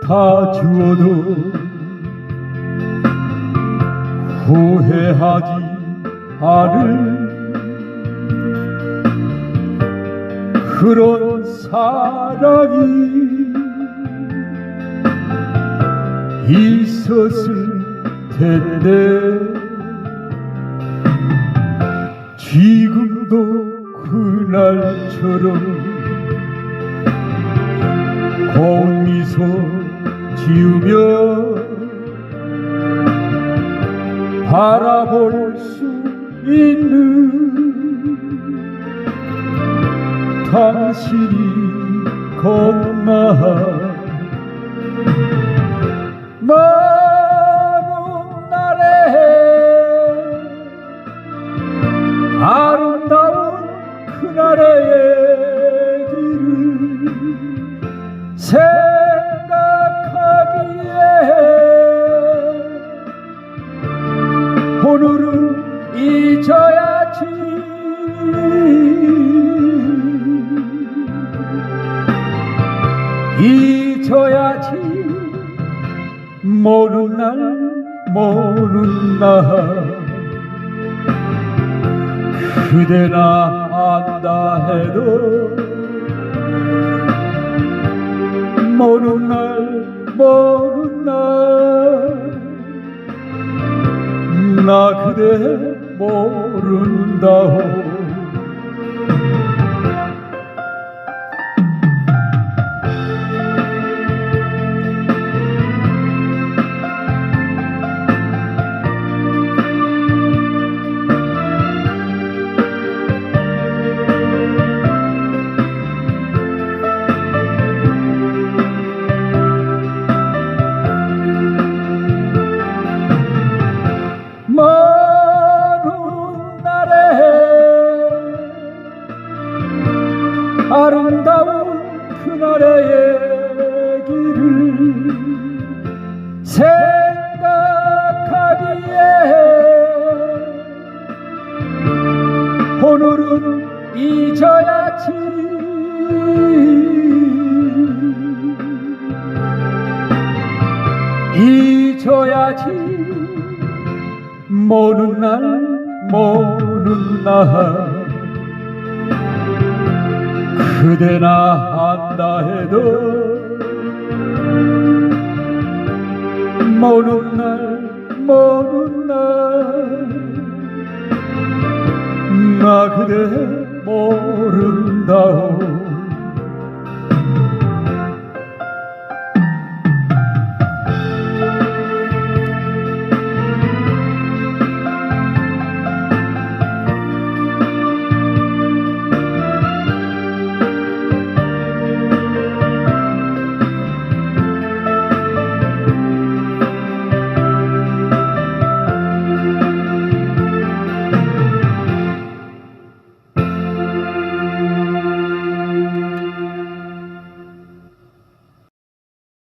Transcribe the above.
다 주어도 후회하지 않을 그런 사랑이 있었을 텐데 지금도 그날처럼 고운 미소 지으며 바라볼 수 있는 당신이 겁나 먼 날에 아름다운 얘기를 생각하기에 오늘은 잊어야지. 잊어야지. 모는 날 모는 날. 그대 나 안다 해도 모는 날 모는 날나 그대 모른다오 아름다운 그날의 얘기를 생각하기에 오늘은 잊어야지. 잊어야지. 모는 날 모는 날 그대나 안다 해도 모는 날 모는 날 나 그대 모른다오